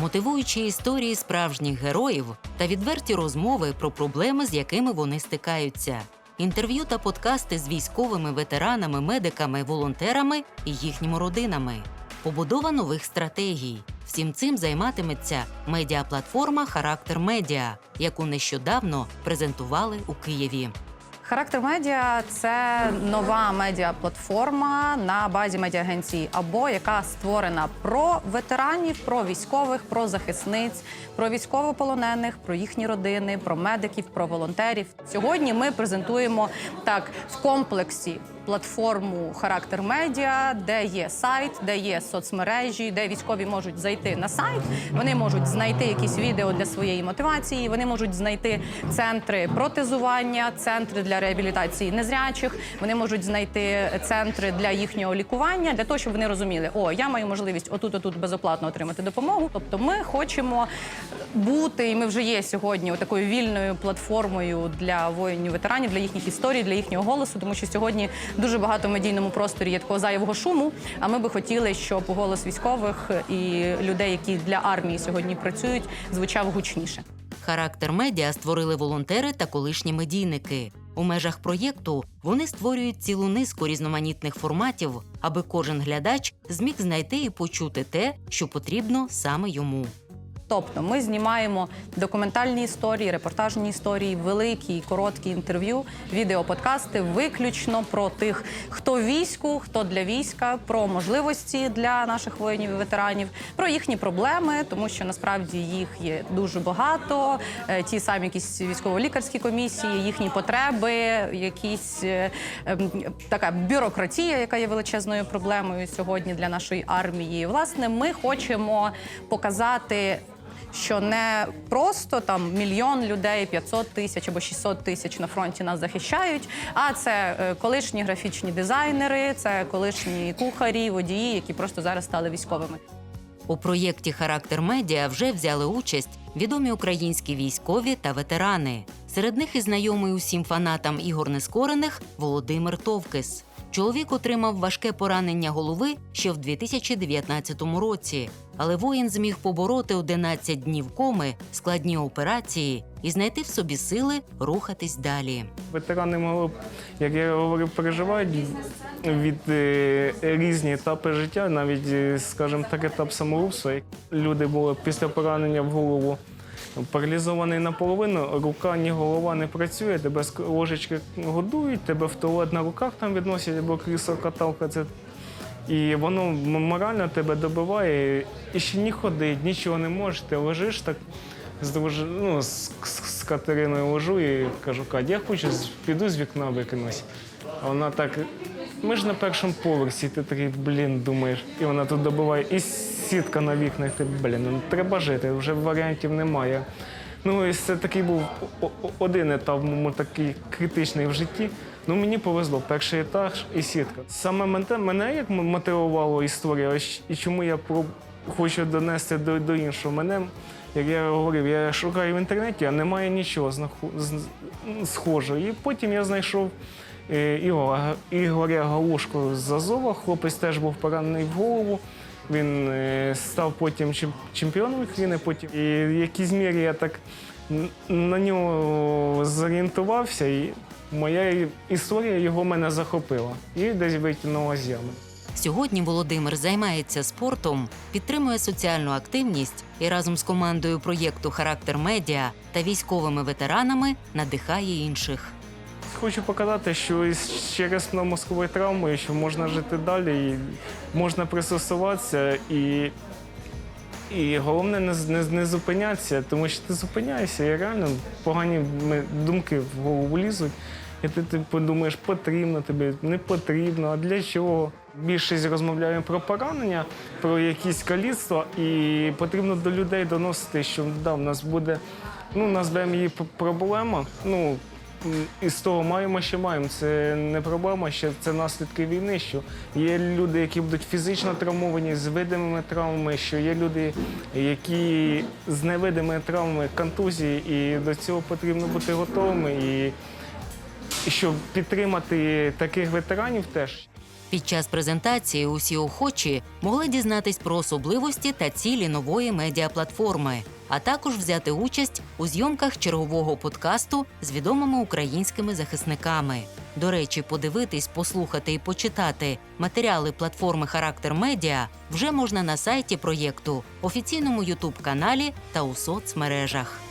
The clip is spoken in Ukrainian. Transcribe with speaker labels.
Speaker 1: мотивуючі історії справжніх героїв та відверті розмови про проблеми, з якими вони стикаються. Інтерв'ю та подкасти з військовими ветеранами, медиками, волонтерами і їхніми родинами. Побудова нових стратегій. Всім цим займатиметься медіаплатформа Характер Медіа, яку нещодавно презентували у Києві.
Speaker 2: Характер медіа це нова медіаплатформа на базі медіагенції або яка створена про ветеранів, про військових, про захисниць, про військовополонених, про їхні родини, про медиків, про волонтерів. Сьогодні ми презентуємо так в комплексі платформу Характер Медіа, де є сайт, де є соцмережі, де військові можуть зайти на сайт. Вони можуть знайти якісь відео для своєї мотивації. Вони можуть знайти центри протезування, центри для реабілітації незрячих. Вони можуть знайти центри для їхнього лікування, для того, щоб вони розуміли, о, я маю можливість отут, отут безоплатно отримати допомогу. Тобто, ми хочемо бути, і ми вже є сьогодні такою вільною платформою для воїнів ветеранів, для їхніх історій, для їхнього голосу, тому що сьогодні дуже багато в медійному просторі є такого зайвого шуму. А ми би хотіли, щоб голос військових і людей, які для армії сьогодні працюють, звучав гучніше.
Speaker 1: Характер медіа створили волонтери та колишні медійники. У межах проєкту вони створюють цілу низку різноманітних форматів, аби кожен глядач зміг знайти і почути те, що потрібно саме йому.
Speaker 2: Тобто ми знімаємо документальні історії, репортажні історії, великі і короткі інтерв'ю, відеоподкасти виключно про тих, хто війську, хто для війська, про можливості для наших воїнів і ветеранів, про їхні проблеми, тому що насправді їх є дуже багато. Е, Ті самі якісь військово-лікарські комісії, їхні потреби, якісь е, ем, така бюрократія, яка є величезною проблемою сьогодні для нашої армії. Власне, ми хочемо показати що не просто там мільйон людей, 500 тисяч або 600 тисяч на фронті нас захищають. А це е, колишні графічні дизайнери, це колишні кухарі, водії, які просто зараз стали військовими.
Speaker 1: У проєкті Характер медіа вже взяли участь відомі українські військові та ветерани. Серед них і знайомий усім фанатам ігор нескорених Володимир Товкис. Чоловік отримав важке поранення голови ще в 2019 році, але воїн зміг побороти 11 днів коми, складні операції і знайти в собі сили рухатись далі.
Speaker 3: Ветерани б, як я говорив, переживають від е, різні етапи життя, навіть, е, скажімо так, етап самогубства. Люди були після поранення в голову паралізований наполовину, рука ні голова не працює, тебе з ложечки годують, тебе в туалет на руках там відносять, або крісло каталка. Це і воно морально тебе добиває, і ще ні ходить, нічого не можеш. Ти лежиш так з, друж... ну, з, з, Катериною лежу і кажу, Кать, я хочу піду з вікна викинусь. А вона так. Ми ж на першому поверсі, ти такий, блін, думаєш, і вона тут добиває, і сітка на вікнах, ти, блін, ну треба жити, вже варіантів немає. Ну, і це такий був один етап, моєму такий критичний в житті. Ну, мені повезло, перший етаж і сітка. Саме мене, мене як м- мотивувала історія, і чому я хочу донести до, до іншого. Мене, як я говорив, я шукаю в інтернеті, а немає нічого схожого. І потім я знайшов е, Ігора, Ігоря Галушко з Азова. Хлопець теж був поранений в голову. Він е, став потім чемпіоном України. Потім і в якійсь мірі я так на нього зорієнтувався, і моя історія його мене захопила і десь витягнула з ями.
Speaker 1: Сьогодні Володимир займається спортом, підтримує соціальну активність і разом з командою проєкту Характер медіа та військовими ветеранами надихає інших.
Speaker 3: Хочу показати, що із- через мозковою травмою, що можна жити далі, і можна пристосуватися і. І головне не, не, не зупинятися, тому що ти зупиняєшся і реально погані думки в голову лізуть. І ти, ти подумаєш, потрібно тобі, не потрібно, а для чого? Більшість розмовляємо про поранення, про якісь каліцтва, і потрібно до людей доносити, що да, в нас буде, ну, назвемо її проблема. Ну, і з того маємо, що маємо. Це не проблема, що це наслідки війни. Що є люди, які будуть фізично травмовані з видимими травмами, що є люди, які з невидимими травмами, контузії, і до цього потрібно бути готовими. І щоб підтримати таких ветеранів теж.
Speaker 1: Під час презентації усі охочі могли дізнатись про особливості та цілі нової медіаплатформи, а також взяти участь у зйомках чергового подкасту з відомими українськими захисниками. До речі, подивитись, послухати і почитати матеріали платформи Характер Медіа вже можна на сайті проєкту, офіційному Ютуб каналі та у соцмережах.